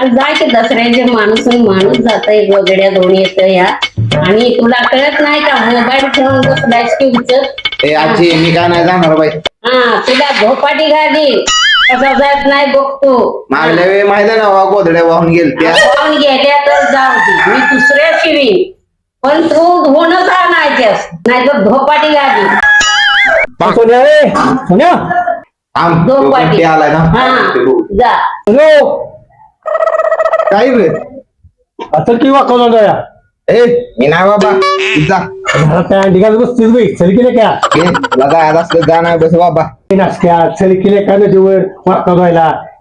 आता जाय की दसऱ्याचे माणूस माणूस जात एक वगड्या दोन येत या आणि तुला कळत नाही का मोबाईल ठेवून बसलायस की उचल ए आजी मी काय नाही जाणार बाई? हा तुला झोपाटी गाडी. कसा जात नाही बघतो मागल्या वेळी माहिती ना वा गोधड्या वाहून गेलत्या. पाहून गेल्या तर जाऊ दे. मी दुसऱ्या शिवीन पण तू धुणच आणायच्यास नाही तर झोपाटी गाडी. सोन्या रे सोन्या तो झोपाटी आलाय ना? हा जा. हॅलो? काय रे? असं की वाकवलं जाया ए मी नाही बाबा. जा. घरात काय अंडी घालत बसतीस बाई? चल केले का? घे तुला जायचं असलं जा नाही बस बाबा. चल केले का नदीवर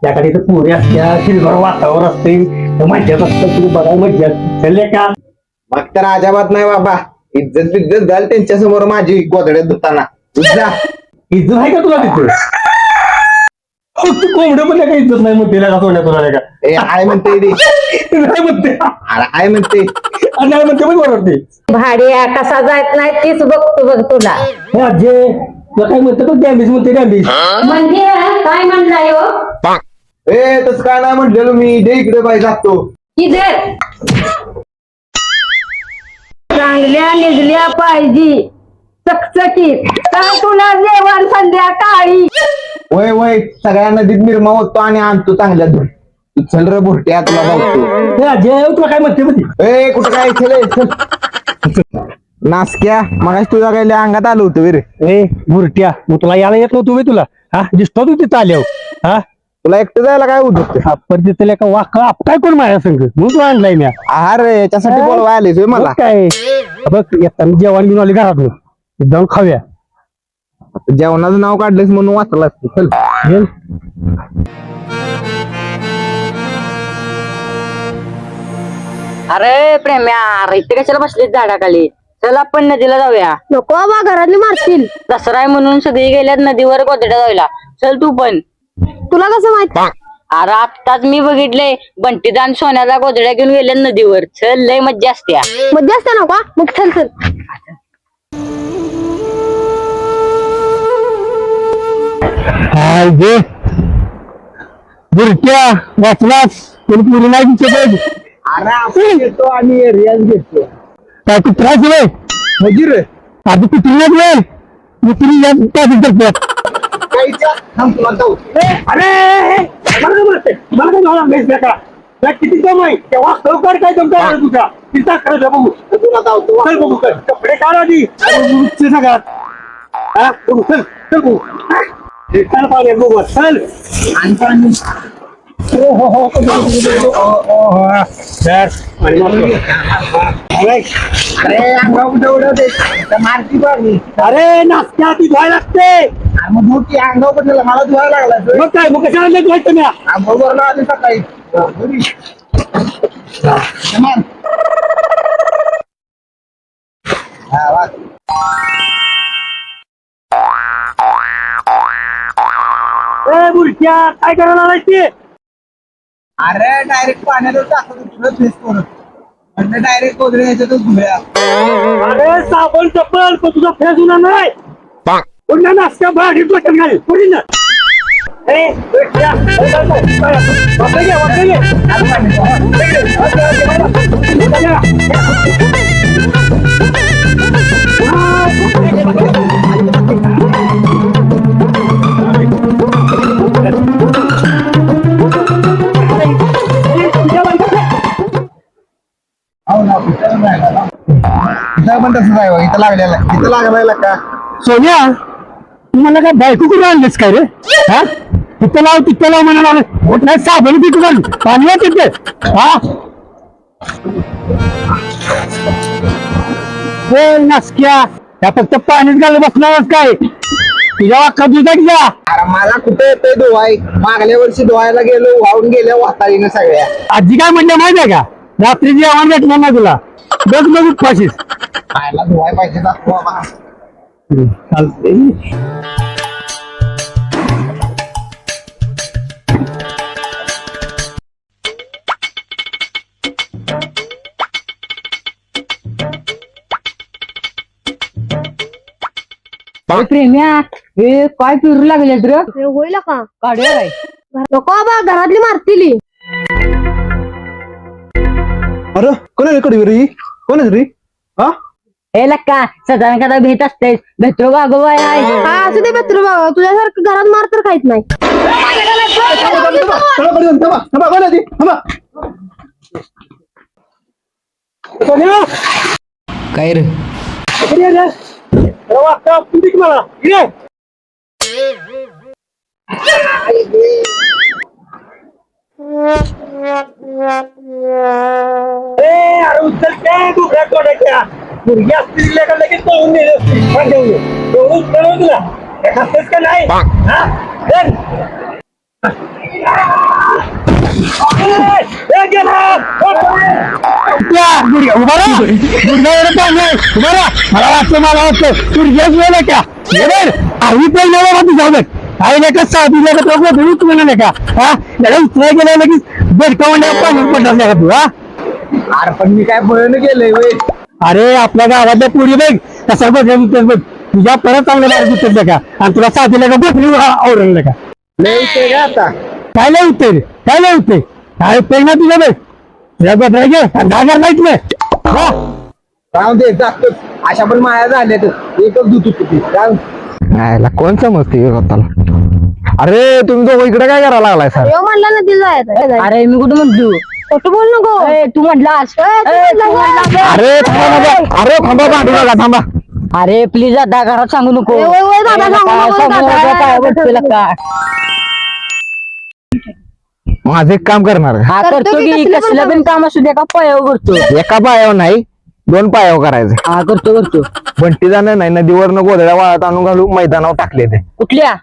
याकडे तर पुरे असत्या हिरभर वातावरण असते असतं तुम्ही बघा मज्जा चलले का? मग तर अजाबात नाही बाबा. इज्जत बिज्जत घाल त्यांच्यासमोर माझी गोधड्यात धुताना. जा. इज्जत आहे का तुला तिथे? अहो, तू कोंबडं पण काय इज्जत नाही म्हणते का सोन्या तुला नाही का ए आय म्हणते रे. नाही म्हणते. अरे आय म्हणते. आणि नाही म्हणते पण बरोबर भाड्या कसा जात नाही तीच बघतो बघ तुला. हे आजे तुला काय म्हणते तो डॅमेज म्हणते डॅमेज म्हणजे काय म्हणलाय हो? ए तस काय नाही म्हटलेलो मी दे इकडे बाई जातो. किधर चांगल्या निघल्या पाहिजे. चकचकीत. काय तुला जेवण संध्याकाळी. वय वय. सगळ्या नदीत निर्मा होतो आणि आणतो चांगल्या धुन तू चल रे भुरट्या तुला बघतो हे तुला काय म्हणते म्हणते? ए कुठं काय चल. चल नासक्या मगाशी तुझ्या काही अंगात आलं होतं वीर. ए बुरट्या मग तुला यायला येत नव्हतं बे तुला? हा? दिसतो तू तिथं आल्यावर. हा? तुला एकटं जायला काय होत आपण तिथं का वाक आप काय कोण माझ्या संग? म्हणून तू आणलाय मी अरे याच्यासाठी बोलवा आलीस होय मला. काय. बघ येताना जेवण घेऊन आले घरातून. जाऊन खाऊया. जेवणाचं नाव काढलंस म्हणून वाचलास तू चल? अरे प्रेम्या अरे इथे कशाला बसले झाडाखाली? चल आपण नदीला जाऊया. नको बाबा घरातली मारतील. दसरा आहे म्हणून सगळी गेल्यात नदीवर गोदड्या जाऊया चल तू पण. तुला कसं माहीत? अरे आत्ताच मी बघितले बंटीदान सोन्याला गोदड्या घेऊन गेल्या नदीवर. चल लय मज्जा असत्या. मज्जा असते नको मग चल चल. हाय गे. बुरट्या वाचलास? कोणी पुरी नाही आहे. अरे आपण येतो आणि रियाज घेतो. काय कुत्रा वे म्हणजे रे आधी कुत्री नाही वे कुत्री या तुला जाऊ. अरे मला काय म्हणते मला काय झालं मेस बेटा. तुला किती दम आहे? तेव्हा खरोखर काय दम काय तुझा? तिचा खरं बघू. तुला जाऊ चल बघू कर कपडे काढ आधी. सगळ्यात हा बघू चल. चल बघू. चल बघू. चल. हो हो हो अरे, अंगावर मारती अरे नाश्त्या ती धुवायला लागते. मग मोठी अंगावर पडलेला. मला धुवायला लागला मग काय मग कशाला नाही धुवायचं मी अंगावर आली सकाळी. हा. ए काय करायला लागायची अरे डायरेक्ट पाण्यातच टाकत तुला फेस करून म्हणजे डायरेक्ट कोदरे याच्यातच धुया अरे साबण चप्पल पण तुझा फेस होणार नाही पुन्हा नाश्त्या भाडी डोक्यात घाल पुढे ना ए, घे, घे. हो इथं पण तसंच आहे बघ, इथं लागलेला आहे. इथं लागलेला का? सोन्या तू मला काय बायको करून आणलीस काय रे? हा? तिथं लाव तिथं लाव म्हणाला होत नाही साबण तिथं घाल पाणी तिथे. हा? ए, नासक्या. त्या फक्त पाणीच घालत बसणारच काय? तुझ्या वाक्का दुधा जा. अरे मला कुठे येतोय धुवाय मागल्या वर्षी धुवायला गेलो वाहून गेल्या वाताळीनं सगळ्या. आजी काय म्हणलं माहिती आहे का? रात्री जेवण भेटणार ना तुला बघ बघ फाशीस. खायला धुवाय पाहिजे चालते प्रेम्या हे काय फिरू लागले रे? हे होईल का? काढूया काय नको बाबा घरातली मारतील अरे कोणाला कडवी रे कोणाच रे हा? हे? लक्का सदा कदा भेट असतेस? भेटतो गागोबाय हा असू दे मित्र बाबा तुझ्यासारखं घरात मार तर खायच नाही. चला कडवी थांबा थांबा कोणा ती थांबा सोन्या काय रे? इकडे ये रे. अरे वाटतं आपण दिख मला इकडे. मुलगी असतील का लगेच पळून नेली असती. पण एवढं उचल हो तुला हे खातेस का नाही हा? चल. ए, ए, गेला. या, गुडघ्या, उभा राहा. गुडघ्या एवढं पाणी आहे. उभा राहा. मला वाटतं मला वाटतं गुडघ्याच वेळ का बघ, आम्ही पहिलं बाबा तू जाऊ काही नाही का साधी लागत लोक धरून तुम्हाला नाही का हा त्याला उचलाय गेला लगेच बेडकावून पाणी पडणार नाही का तू हा अरे पण मी काय पळून गेलोय वय अरे आपल्या गावातल्या पुरी बघ कसा बघ बघ. तुझ्या परत चांगल्या बाहेर दिसत का? आणि तुला साधीला का बकरी आवडलं का? लय आता. काय नाही उत्तर काय नाही उत्तर काय उत्तर ना तुझ्या बघ. तुझ्या बदलायचे घागर नाहीत नाही हा राहून दे अशा पण माया झाल्या तर एकच दूध होती राहून. नाहीला कोण समजते स्वतःला? अरे तुम्ही दोघं इकडे काय करायला लागलाय सर? यो म्हणला नदीला जायचं. अरे मी कुठं म्हणतो? खोटं बोल नको ए, तू. म्हटलास. अरे थांबा बाबा. अरे थांबा भांडू नका थांबा अरे प्लीज आता घरात सांगू नको ए, वय, वय, दादा, ए, सांगू लका, नको, सांगू दादा. नको, पाया पडतो, लका. माझं एक काम करणार? हा करतो करतो की की कसलं पण कसलं पण काम असू द्या का पयाव करतो एका पायावर नाही दोन पायावर करायचं. हा करतो करतो. बंटी जाणं नाही नदीवरनं गोधड्या वाळत आणून घालू मैदानावर टाकले ते. कुठल्या?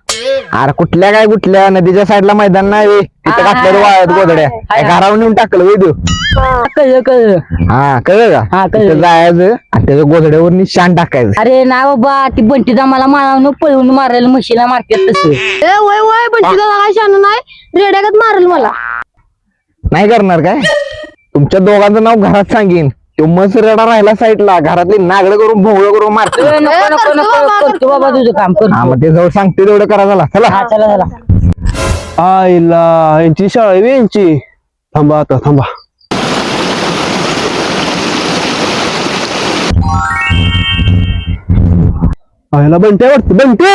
अरे कुठल्या काय कुठल्या? नदीच्या साईडला मैदान नाही बे. तिथं हा, घातलं हा, वाळत हा, गोधड्या. हा, काय हा. घरावर नेऊन टाकलं वै देऊ कळलं कळलं. हा कळलं हा, का कळलं. तिथं जायचं आणि त्याच्या गोधड्यावर निशाण टाकायचं. अरे नाही बाबा ती बंटीचा मला मारावून पळवून मारायला म्हशीला मारतात तसं. ए वय वय पण तुझा काय शान नाही रेड्यागत मारेल मला. नाही करणार काय? तुमच्या दोघांचं नाव घरात सांगेन. तो मस रडा राहिला साईडला घरातली नागडं करून भोवळं करून मारतो ए, नको नको करतो नको बाबा, करतो बाबा तुझं काम हा करतो मग ते जवळ सांगते तेवढं करा झाला चला. हा चला चला. आईला यांची शाळा आहे बे यांची. थांबा आता थांबा. आईला बनते वाटत बनते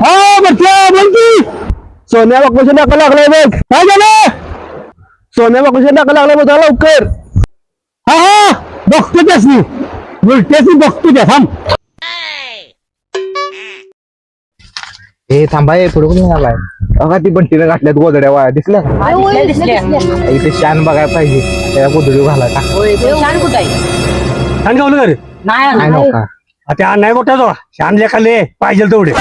हा बटल्या बनती सोन्या बापूच्या नाका लागलाय बघ. काय झालं सोन्या बापूच्या नाका लागलाय बघ लवकर. हा हा बघतो त्याच मी. उलट्याच मी बघतो त्या थांब. हे थांबा हे पुढे कुठून आलाय बघा ती बंटीनं घातल्यात गोदड्या वाया दिसल्या? इथे शान बघायला पाहिजे. त्याला गोदडी घाला का छान गावलं घरी? काय नका आता नाही मोठा तो. शान लेखाले पाहिजे तेवढे.